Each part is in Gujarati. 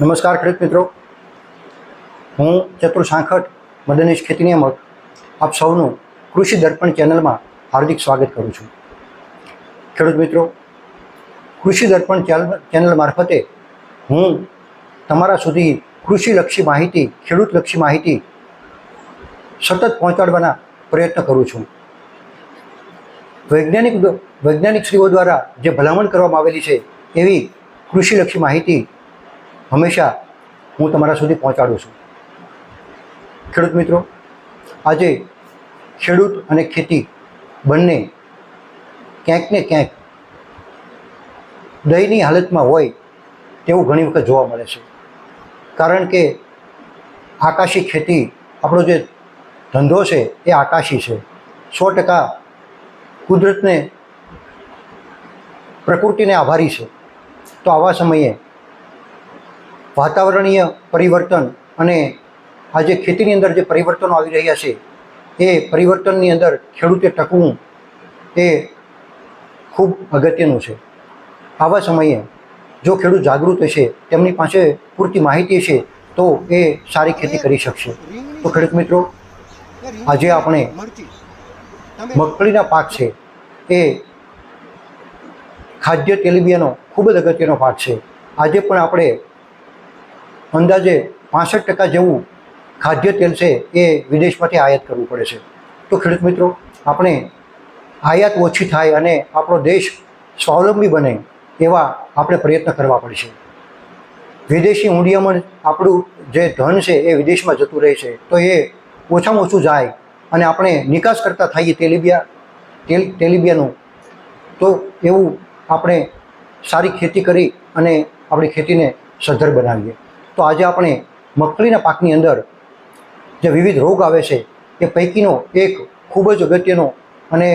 નમસ્કાર ખેડૂત મિત્રો. હું ચતુર સાંખટ મદનીશ ખેતી નિયામક આપ સૌનું કૃષિ દર્પણ ચેનલમાં હાર્દિક સ્વાગત કરું છું. ખેડૂત મિત્રો, કૃષિ દર્પણ ચેનલ- મારફતે હું તમારા સુધી કૃષિલક્ષી માહિતી, ખેડૂતલક્ષી માહિતી સતત પહોંચાડવાના પ્રયત્ન કરું છું. વૈજ્ઞાનિક વૈજ્ઞાનિક શ્રીઓ દ્વારા જે ભલામણ કરવામાં આવેલી છે, એવી કૃષિલક્ષી માહિતી હંમેશા હું તમારા સુધી પહોંચાડું છું. ખેડૂત મિત્રો, આજે ખેડૂત અને ખેતી બંને ક્યાંક ને ક્યાંક દયની હાલતમાં હોય તેવું ઘણી વખત જોવા મળે છે. કારણ કે આકાશી ખેતી આપણો જે ધંધો છે એ આકાશી છે. સો ટકા કુદરતને પ્રકૃતિને આભારી છે. તો આવા સમયે વાતાવરણીય પરિવર્તન અને આજે ખેતીની અંદર જે પરિવર્તનો આવી રહ્યા છે, એ પરિવર્તનની અંદર ખેડૂતે ટકવું એ ખૂબ અગત્યનું છે. આવા સમયે જો ખેડૂત જાગૃત હશે, તેમની પાસે પૂરતી માહિતી છે તો એ સારી ખેતી કરી શકશે. તો ખેડૂત મિત્રો, આજે આપણે મગફળીના પાક છે, એ ખાદ્ય તેલીબિયાનો ખૂબ જ અગત્યનો પાક છે. આજે પણ આપણે અંદાજે પાસઠ ટકા જેવું ખાદ્ય તેલ છે એ વિદેશમાંથી આયાત કરવું પડે છે. તો ખેડૂત મિત્રો, આપણે આયાત ઓછી થાય અને આપણો દેશ સ્વાવલંબી બને એવા આપણે પ્રયત્ન કરવા પડશે વિદેશી મૂડીયામાં આપણું જે ધન છે એ વિદેશમાં જતું રહે છે, તો એ ઓછામાં ઓછું જાય અને આપણે નિકાસ કરતા થઈએ તેલીબિયા, તેલ, તેલીબિયાનું, તો એવું આપણે સારી ખેતી કરી અને આપણી ખેતીને સદ્ધર બનાવીએ. તો આજે આપણે મગફળીના પાકની અંદર જે વિવિધ રોગ આવે છે, એ પૈકીનો એક ખૂબ જ અગત્યનો અને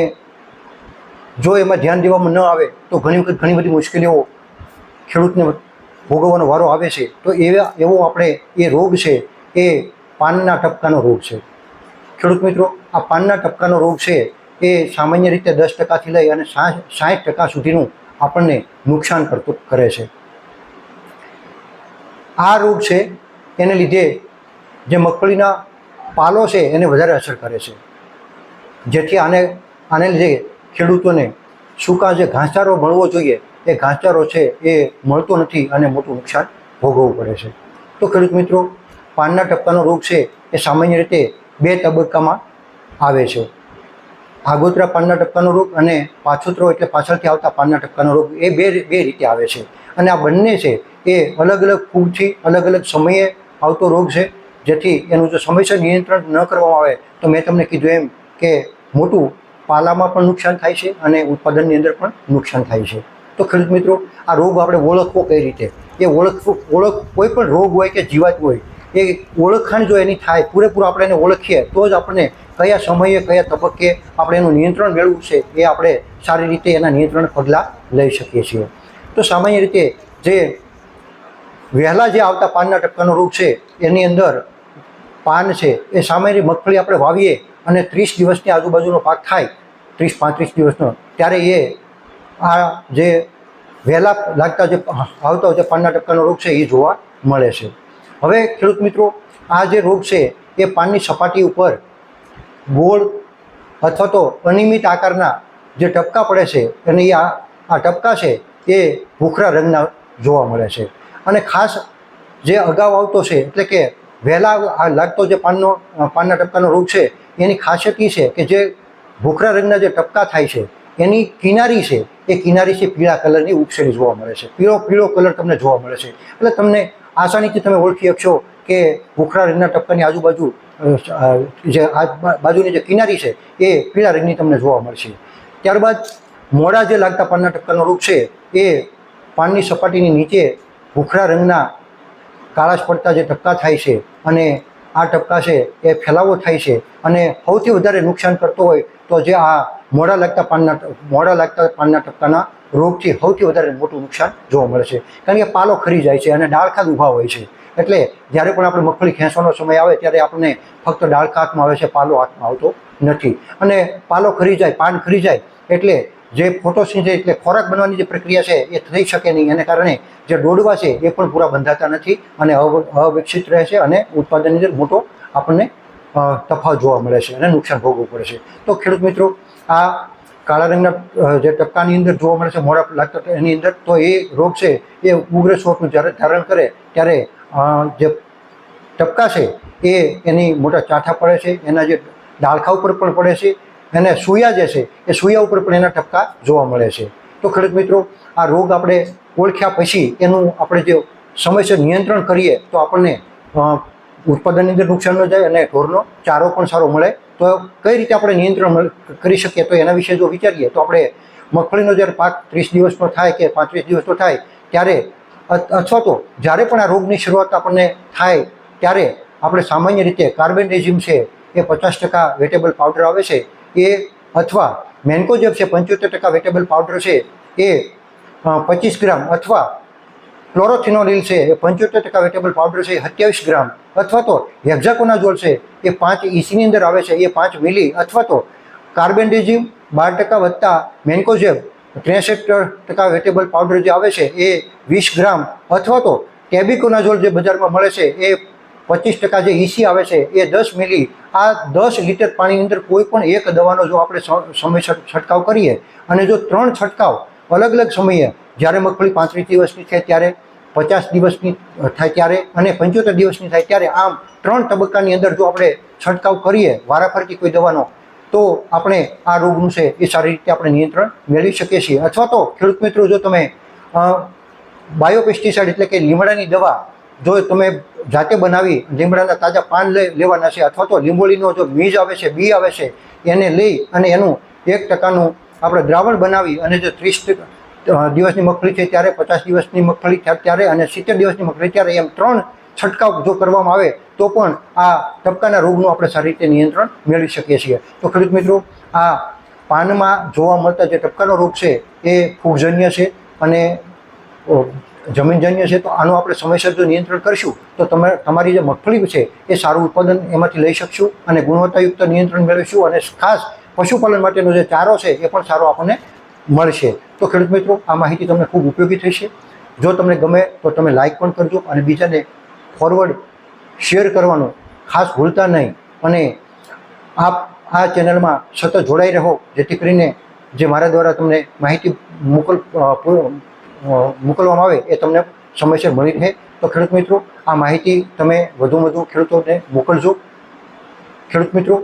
જો એમાં ધ્યાન દેવામાં ન આવે, તો ઘણી વખત ઘણી બધી મુશ્કેલીઓ ખેડૂતને ભોગવવાનો વારો આવે છે. તો એવા, એવો આપણે એ રોગ છે, એ પાનના ટપકાનો રોગ છે. ખેડૂત મિત્રો, આ પાનના ટપકાનો રોગ છે, એ સામાન્ય રીતે દસ ટકાથી લઈ અને સાઠ ટકા સુધીનું આપણને નુકસાન કરતું, કરે છે. આ રોગ છે, એને લીધે જે મગફળીના પાલો છે, એને વધારે અસર કરે છે. જેથી આને આને લીધે ખેડૂતોને સૂકા જે ઘાસચારો મળવો જોઈએ, એ ઘાસચારો છે, એ મળતો નથી અને મોટું નુકસાન ભોગવવું પડે છે. તો ખેડૂત મિત્રો, પાનના ટપકાનો રોગ છે, એ સામાન્ય રીતે બે તબક્કામાં આવે છે. આગોતરા પાનના ટપકાનો રોગ અને પાછોતરો એટલે પાછળથી આવતા પાનના ટપકાનો રોગ, એ બે બે રીતે આવે છે. અને આ બંને છે, એ અલગ અલગ ફૂગથી અલગ અલગ સમયે આવતો રોગ છે, જેથી એનું જો સમયસર નિયંત્રણ ન કરવામાં આવે, તો મેં તમને કીધું એમ કે મોટું પાલામાં પણ નુકસાન થાય છે અને ઉત્પાદનની અંદર પણ નુકસાન થાય છે. તો ખેડૂત મિત્રો, આ રોગ આપણે ઓળખવો કઈ રીતે? એ ઓળખવું ઓળખ કોઈ પણ રોગ હોય કે જીવાત હોય, એ ઓળખાણ જો એની થાય, પૂરેપૂરું આપણે એને ઓળખીએ, તો જ આપણને કયા સમયે, કયા તબક્કે આપણે એનું નિયંત્રણ મેળવવું છે, એ આપણે સારી રીતે એના નિયંત્રણ પગલાં લઈ શકીએ છીએ. તો સામાન્ય રીતે જે વહેલા જે આવતા પાનના ટપકાનો રોગ છે, એની અંદર પાન છે, એ સામાન્ય મગફળી આપણે વાવીએ અને ત્રીસ દિવસની આજુબાજુનો પાક થાય, ત્રીસ પાંત્રીસ દિવસનો, ત્યારે એ આ જે વહેલા લાગતા જે આવતા જે પાનના ટપકાનો રોગ છે, એ જોવા મળે છે. હવે ખેડૂત મિત્રો, આ જે રોગ છે, એ પાનની સપાટી ઉપર ગોળ અથવા તો અનિયમિત આકારના જે ટપકા પડે છે, અને આ આ ટપકા છે એ ભૂખરા રંગના જોવા મળે છે. અને ખાસ જે અગાઉ આવતો છે, એટલે કે વહેલા આ લાગતો જે પાનનો પાનના ટપકાનો રોગ છે, એની ખાસિયત એ છે કે જે ભૂખરા રંગના જે ટપકા થાય છે, એની કિનારી છે, એ કિનારી છે પીળા કલરની ઉપસેલી જોવા મળે છે. પીળો પીળો કલર તમને જોવા મળે છે. એટલે તમને આસાનીથી તમે ઓળખી શકશો કે ભૂખરા રંગના ટપકાની આજુબાજુ જે આ બાજુની જે કિનારી છે, એ પીળા રંગની તમને જોવા મળશે. ત્યારબાદ મોડા જે લાગતા પાનના ટક્કરનો રોગ છે, એ પાનની સપાટીની નીચે ભૂખરા રંગના કાળાશ પડતા જે ટપકા થાય છે અને આ ટપકા છે એ ફેલાવો થાય છે અને સૌથી વધારે નુકસાન કરતો હોય તો જે આ મોડા લાગતા પાનના મોડા લાગતા પાનના ટપકાના રોગથી સૌથી વધારે મોટું નુકસાન જોવા મળે છે. કારણ કે પાલો ખરી જાય છે અને ડાળખા ઊભા હોય છે. એટલે જ્યારે પણ આપણે મગફળી ખેંચવાનો સમય આવે ત્યારે આપણને ફક્ત ડાળખા હાથમાં આવે છે, પાલો હાથમાં આવતો નથી. અને પાલો ખરી જાય, પાન ખરી જાય એટલે જે ફોટોસિન્થેસિસ એટલે ખોરાક બનવાની જે પ્રક્રિયા છે એ થઈ શકે નહીં. એને કારણે જે ડોડવા છે એ પણ પૂરા બંધાતા નથી અને અવ- અવિકસિત રહે છે અને ઉત્પાદનની અંદર મોટો આપણને તફાવત જોવા મળે છે અને નુકસાન ભોગવવું પડે છે. તો ખેડૂત મિત્રો, આ કાળા રંગના જે ટપકાની અંદર જોવા મળે છે, મોડા લાગતા એની અંદર, તો એ રોગ છે એ ઉગ્ર સ્વરૂપનું જ્યારે ધારણ કરે ત્યારે જે ટપકા છે એ એની મોટા ચાઠા પડે છે, એના જે ડાળખા ઉપર પણ પડે છે અને સૂયા જે છે, એ સૂયા ઉપર પણ એના ટપકા જોવા મળે છે. તો ખેડૂત મિત્રો, આ રોગ આપણે ઓળખ્યા પછી એનું આપણે જે સમયસર નિયંત્રણ કરીએ તો આપણને ઉત્પાદનની અંદર નુકસાન ન જાય અને ઢોરનો ચારો પણ સારો મળે. તો કઈ રીતે આપણે નિયંત્રણ કરી શકીએ તો એના વિશે જો વિચારીએ તો આપણે મગફળીનો જ્યારે પાક ત્રીસ દિવસનો થાય કે પાંત્રીસ દિવસનો થાય ત્યારે અથવા તો જ્યારે પણ આ રોગની શરૂઆત આપણને થાય ત્યારે આપણે સામાન્ય રીતે કાર્બન રેઝિમ છે એ પચાસ ટકા વેટેબલ પાવડર આવે છે. એ અથવા મેન્કોજેબ છે, પંચોતેર ટકા વેટેબલ પાવડર છે, એ પચીસ ગ્રામ અથવા ક્લોરોથિનોલિલ છે, એ પંચોતેર ટકા વેટેબલ પાવડર છે સત્યાવીસ ગ્રામ અથવા તો હેક્ઝાકોનાઝોલ છે, એ પાંચ ઇસીની અંદર આવે છે, એ પાંચ મિલી અથવા તો કાર્બેન્ડેઝિમ બાર ટકા વત્તા મેન્કોઝેબ ત્રેસઠ ટકા વેટેબલ પાવડર જે આવે છે, એ વીસ ગ્રામ અથવા તો ટેબિકોનાઝોલ જે બજારમાં મળે છે, એ પચીસ ટકા જે ઈસી આવે છે, એ દસ મિલી, આ દસ લીટર પાણીની અંદર કોઈ પણ એક દવાનો જો આપણે સ- સમયસર છંટકાવ કરીએ, અને જો ત્રણ છંટકાવ અલગ અલગ સમયે, જ્યારે મગફળી પાંત્રીસ દિવસની થાય ત્યારે, પચાસ દિવસની થાય ત્યારે, અને પંચોતેર દિવસની થાય ત્યારે, આમ ત્રણ તબક્કાની અંદર જો આપણે છંટકાવ કરીએ, વારાફરતી કોઈ દવાનો, તો આપણે આ રોગનું છે, એ સારી રીતે આપણે નિયંત્રણ મેળવી શકીએ છીએ. અથવા તો ખેડૂત મિત્રો, જો તમે બાયોપેસ્ટિસાઇડ એટલે કે લીમડાની દવા જો તમે જાતે બનાવી લીમડાના તાજા પાન લઈ લેવાના છે અથવા તો લીંબોળીનો જો બીજ આવે છે, બી આવે છે, એને લઈ અને એનું એક ટકાનું આપણે દ્રાવણ બનાવી અને જો ત્રીસ દિવસની મગફળી છે ત્યારે પચાસ દિવસની મગફળી ત્યારે અને સિત્તેર દિવસની મગફળી ત્યારે એમ ત્રણ છંટકાવ જો કરવામાં આવે તો પણ આ ટપકાના રોગનું આપણે સારી રીતે નિયંત્રણ મેળવી શકીએ છીએ. તો ખેડૂત મિત્રો, આ પાનમાં જોવા મળતા જે ટપકાનો રોગ છે એ ફૂગજન્ય છે અને જમીનજન્ય છે, તો આનું આપણે સમયસર જો નિયંત્રણ કરીશું, તો તમે, તમારી જે મગફળી છે, એ સારું ઉત્પાદન એમાંથી લઈ શકશું અને ગુણવત્તાયુક્ત નિયંત્રણ મેળવીશું અને ખાસ પશુપાલન માટેનો જે ચારો છે, એ પણ સારો આપણને મળશે. તો ખેડૂત મિત્રો, આ માહિતી તમને ખૂબ ઉપયોગી થશે. જો તમને ગમે, તો તમે લાઇક પણ કરજો અને બીજાને ફોરવર્ડ શેર કરવાનું ખાસ ભૂલતા નહીં. અને આપ આ ચેનલમાં સતત જોડાઈ રહો, જેથી કરીને જે મારા દ્વારા તમને માહિતી મોકલ મોકલવામાં આવે એ તમને સમયસર મળી રહે. તો ખેડૂત મિત્રો, આ માહિતી તમે વધુ વધુ ખેડૂતોને મોકલજો. ખેડૂત મિત્રો,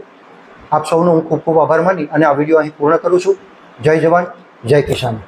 આપ સૌનો હું ખૂબ ખૂબ આભાર માની અને આ વીડિયો અહીં પૂર્ણ કરું છું. જય જવાન, જય કિસાન.